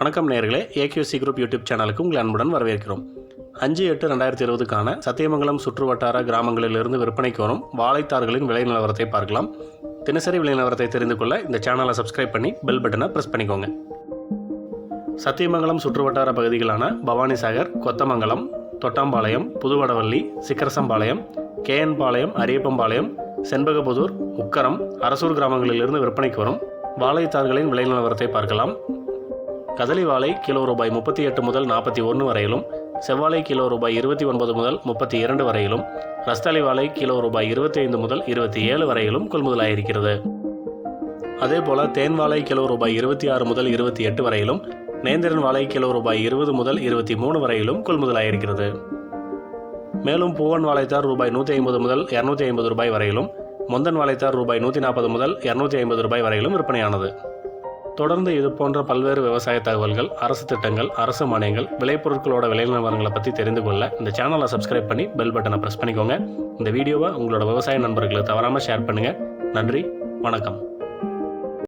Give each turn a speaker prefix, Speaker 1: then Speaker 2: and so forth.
Speaker 1: வணக்கம் நேர்களே ஏகியூசி group YouTube சேனலுக்கு உங்கள் அன்புடன் வரவேற்கிறோம். அஞ்சு எட்டு ரெண்டாயிரத்தி இருபதுக்கான சத்தியமங்கலம் சுற்றுவட்டார கிராமங்களிலிருந்து விற்பனைக்கு வரும் வாழைத்தார்களின் விலை நிலவரத்தை பார்க்கலாம். தினசரி விலை நிலவரத்தை தெரிந்து கொள்ள இந்த சேனலை சப்ஸ்கிரைப் பண்ணி பெல் பட்டனை ப்ரெஸ் பண்ணிக்கோங்க. சத்தியமங்கலம் சுற்றுவட்டார பகுதிகளான பவானிசாகர் கொத்தமங்கலம் தொட்டாம்பாளையம் புதுவடவள்ளி சிக்கரசம்பாளையம் கேஎன்பாளையம் அரியப்பம்பாளையம் செண்பகபுதூர் உக்கரம் அரசூர் கிராமங்களிலிருந்து விற்பனைக்கு வரும் வாழைத்தார்களின் விலை நிலவரத்தை பார்க்கலாம். கதலி வாழை கிலோ ரூபாய் முப்பத்தி எட்டு முதல் நாற்பத்தி ஒன்று வரையிலும் செவ்வாழை கிலோ ரூபாய் இருபத்தி ஒன்பது முதல் முப்பத்தி இரண்டு வரையிலும் ரஸ்தாலி வாழை கிலோ ரூபாய் இருபத்தி ஐந்து முதல் இருபத்தி ஏழு வரையிலும் கொள்முதலாயிருக்கிறது. அதேபோல தேன் வாழை கிலோ ரூபாய் இருபத்தி ஆறு முதல் இருபத்தி எட்டு வரையிலும் நேந்திரன் வாழை கிலோ ரூபாய் இருபது முதல் இருபத்தி மூணு வரையிலும் கொள்முதலாயிருக்கிறது. மேலும் பூவன் வாழைத்தார் ரூபாய் நூற்றி ஐம்பது முதல் இரநூத்தி ஐம்பது ரூபாய் வரையிலும் முந்தன் வாழைத்தார் ரூபாய் நூற்றி நாற்பது முதல் இரநூத்தி ஐம்பது ரூபாய் வரையிலும் விற்பனையானது. தொடர்ந்து இது போன்ற பல்வேறு விவசாய தகவல்கள் அரசு திட்டங்கள் அரசு மானியங்கள் விளைபொருட்களோட விலை நிலவரங்களை பற்றி தெரிந்து கொள்ள இந்த சேனலை சப்ஸ்கிரைப் பண்ணி பெல் பட்டனை ப்ரெஸ் பண்ணிக்கோங்க. இந்த வீடியோவை உங்களோட விவசாய நண்பர்களுக்கு தவறாமல் ஷேர் பண்ணுங்கள் நன்றி வணக்கம்.